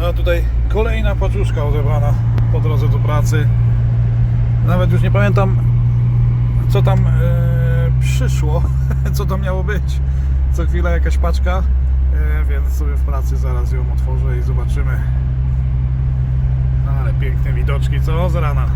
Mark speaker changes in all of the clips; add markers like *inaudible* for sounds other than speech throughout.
Speaker 1: No tutaj kolejna paczuszka odebrana po drodze do pracy. Nawet już nie pamiętam co tam e, przyszło, *laughs* co to miało być. Co chwila jakaś paczka, e, więc sobie w pracy zaraz ją otworzę i zobaczymy. No ale piękne widoczki, co z rana.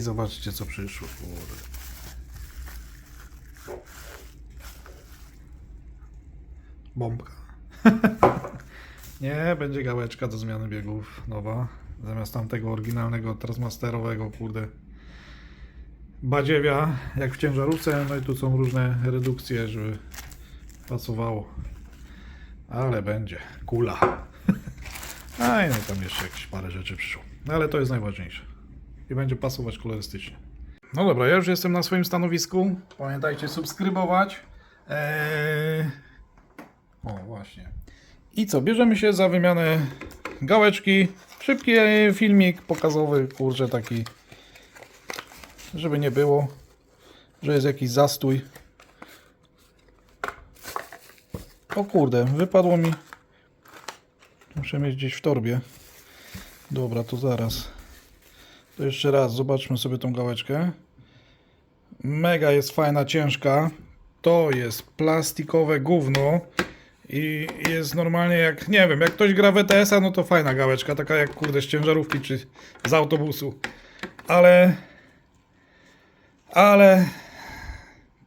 Speaker 1: Ajajaj, zobaczcie co przyszło. Kurde. Bombka. *laughs* Nie, będzie gałeczka do zmiany biegów nowa. Zamiast tamtego oryginalnego transmasterowego, kurde. Badziewia, jak w ciężarówce. No i tu są różne redukcje, żeby pasowało. Ale będzie. Kula. *laughs* A i no tam jeszcze jakieś parę rzeczy przyszło. Ale to jest najważniejsze i będzie pasować kolorystycznie. No dobra, ja już jestem na swoim stanowisku. Pamiętajcie subskrybować. Eee... O, właśnie. I co, bierzemy się za wymianę gałeczki. Szybki filmik pokazowy, kurczę, taki, żeby nie było, że jest jakiś zastój. O kurde, wypadło mi. Muszę mieć gdzieś w torbie. Dobra, to zaraz. To jeszcze raz zobaczmy sobie tą gałeczkę. Mega jest fajna, ciężka. To jest plastikowe gówno i jest normalnie jak, nie wiem, jak ktoś gra w ETS-a, no to fajna gałeczka, taka jak kurde z ciężarówki czy z autobusu. Ale ale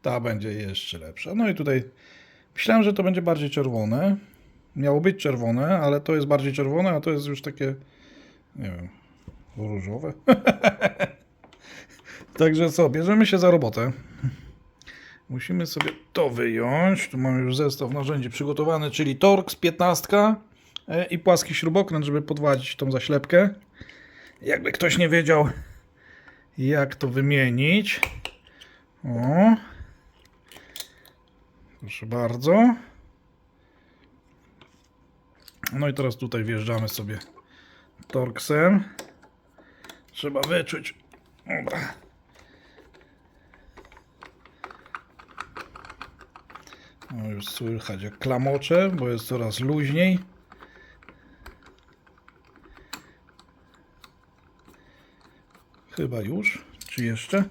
Speaker 1: ta będzie jeszcze lepsza. No i tutaj myślałem, że to będzie bardziej czerwone. Miało być czerwone, ale to jest bardziej czerwone, a to jest już takie nie wiem, różowe. *laughs* Także co, bierzemy się za robotę. Musimy sobie to wyjąć. Tu mamy już zestaw narzędzi przygotowany, czyli Torx 15 e, i płaski śrubokręt, żeby podwadzić tą zaślepkę. Jakby ktoś nie wiedział, jak to wymienić. O. Proszę bardzo. No i teraz tutaj wjeżdżamy sobie Torksem. Trzeba wyczuć. Dobra. No już słychać jak klamocze, bo jest coraz luźniej. Chyba już. Czy jeszcze?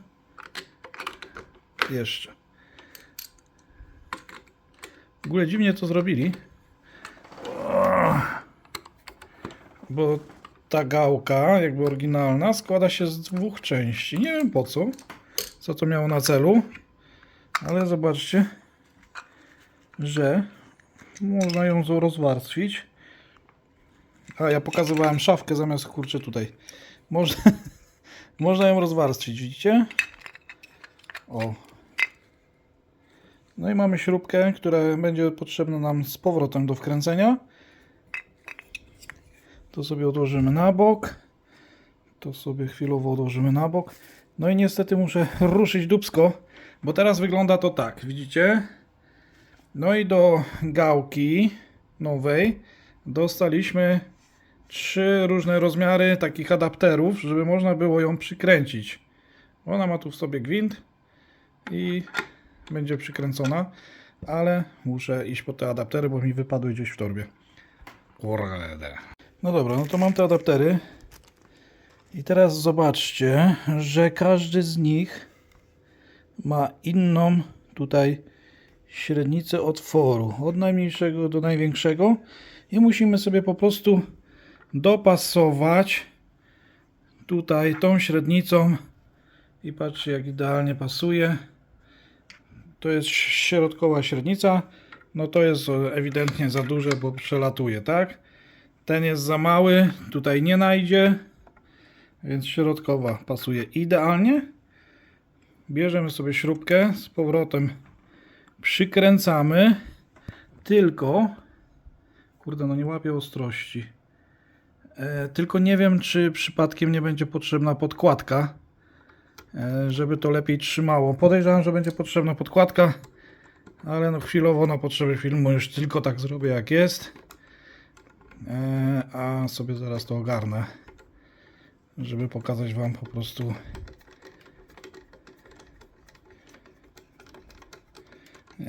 Speaker 1: Jeszcze. W ogóle dziwnie to zrobili. Bo ta gałka, jakby oryginalna, składa się z dwóch części. Nie wiem po co, co to miało na celu, ale zobaczcie, że można ją rozwarstwić. A ja pokazywałem szafkę zamiast kurczę tutaj. Można, *laughs* można ją rozwarstwić, widzicie? O. No i mamy śrubkę, która będzie potrzebna nam z powrotem do wkręcenia. To sobie odłożymy na bok. To sobie chwilowo odłożymy na bok. No i niestety muszę *laughs* ruszyć dubsko, bo teraz wygląda to tak, widzicie? No i do gałki nowej dostaliśmy trzy różne rozmiary takich adapterów, żeby można było ją przykręcić. Ona ma tu w sobie gwint i będzie przykręcona, ale muszę iść po te adaptery, bo mi wypadły gdzieś w torbie. Kurde. No dobra, no to mam te adaptery. I teraz zobaczcie, że każdy z nich ma inną tutaj średnicę otworu. Od najmniejszego do największego. I musimy sobie po prostu dopasować tutaj tą średnicą. I patrzcie jak idealnie pasuje. To jest środkowa średnica. No to jest ewidentnie za duże, bo przelatuje, tak? Ten jest za mały, tutaj nie najdzie, więc środkowa pasuje idealnie. bierzemy sobie śrubkę, z powrotem przykręcamy, tylko, kurde, no nie łapię ostrości. E, tylko nie wiem, czy przypadkiem nie będzie potrzebna podkładka, e, żeby to lepiej trzymało. Podejrzewam, że będzie potrzebna podkładka, ale no chwilowo na potrzeby filmu już tylko tak zrobię jak jest. E, a sobie zaraz to ogarnę, żeby pokazać Wam po prostu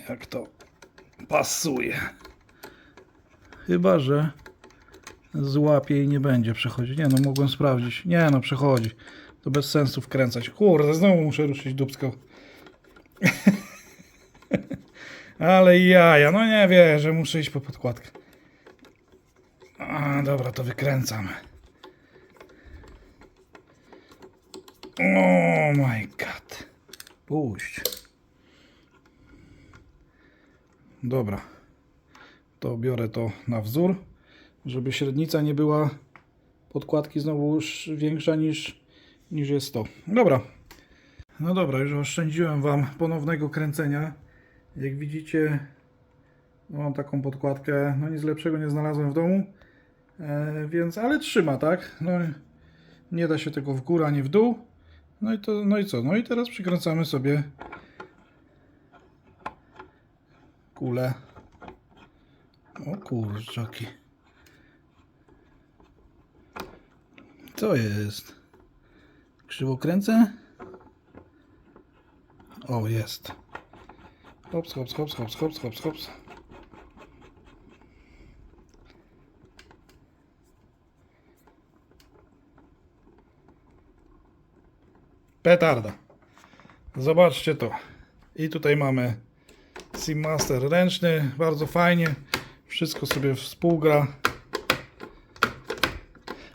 Speaker 1: jak to pasuje. Chyba, że złapie i nie będzie przechodzić. Nie no, mogłem sprawdzić. Nie no, przechodzi. To bez sensu wkręcać. Kurde, znowu muszę ruszyć dupską. *laughs* Ale jaja, no nie wierzę, muszę iść po podkładkę. Dobra, to wykręcam. Oh my god. Puść. Dobra. To biorę to na wzór, żeby średnica nie była podkładki znowu już większa niż, niż jest to. Dobra. No dobra, już oszczędziłem Wam ponownego kręcenia. Jak widzicie, no mam taką podkładkę. No nic lepszego nie znalazłem w domu. E, więc, ale trzyma, tak? No, nie da się tego w górę ani w dół. No i to, no i co? No i teraz przykręcamy sobie kulę. O kurczaki. Co jest? Krzywo kręcę? O, jest. Hops, hops, hops, hops, hops, hops, hops. Petarda. Zobaczcie to. I tutaj mamy Sim Master ręczny, bardzo fajnie. Wszystko sobie współgra.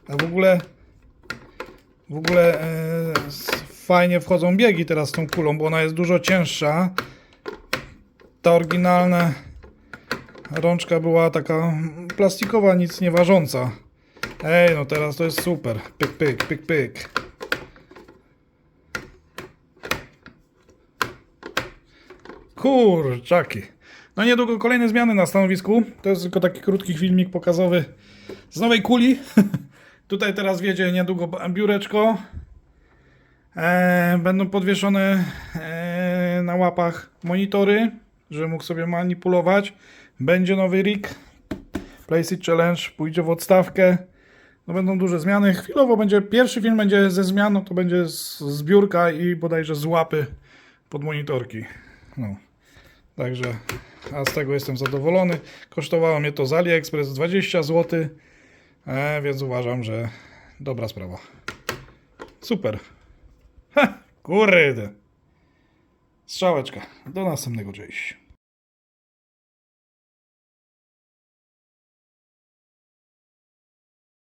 Speaker 1: A w ogóle w ogóle e, fajnie wchodzą biegi teraz z tą kulą, bo ona jest dużo cięższa. Ta oryginalna rączka była taka plastikowa, nic nie ważąca. Ej, no teraz to jest super. Pyk, pyk, pyk, pyk. Kurczaki. No niedługo kolejne zmiany na stanowisku. To jest tylko taki krótki filmik pokazowy z nowej kuli. *laughs* Tutaj teraz wiedzie niedługo biureczko. E, będą podwieszone e, na łapach monitory, żeby mógł sobie manipulować. Będzie nowy rig. Placeit Challenge pójdzie w odstawkę. No będą duże zmiany. Chwilowo będzie, pierwszy film będzie ze zmianą, to będzie z, z biurka i bodajże z łapy pod monitorki. No. Także, a z tego jestem zadowolony. Kosztowało mnie to z AliExpress 20 zł, e, więc uważam, że dobra sprawa. Super. Ha, kurde. Strzałeczka. Do następnego, cześć.